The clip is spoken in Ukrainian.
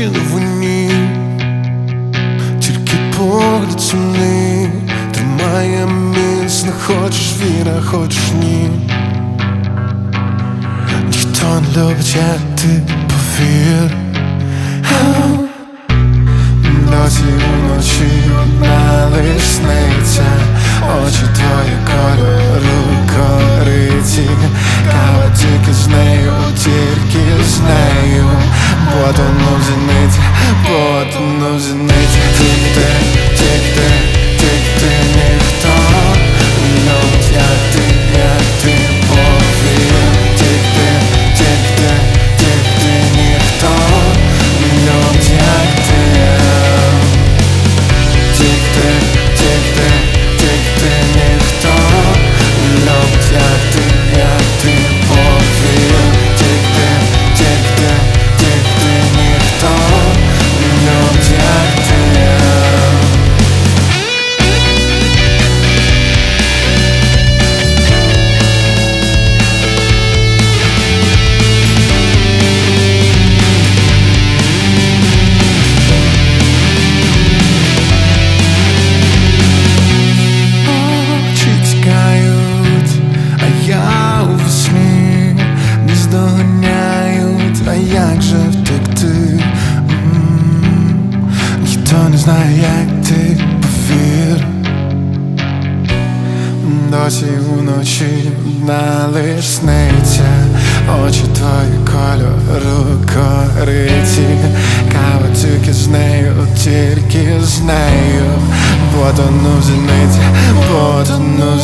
причини в ній, тільки погляд сумний. Тримає міцно, хочеш віра, хочеш ні. Ніхто не любить, як ти повір. Досі вночі. Потону в зениці, Ніхто як ти повір. Досі вночі одна лиш сниться Очі твої кольору кориці. Кава тільки з нею, тільки з нею. Потону в зениці, потону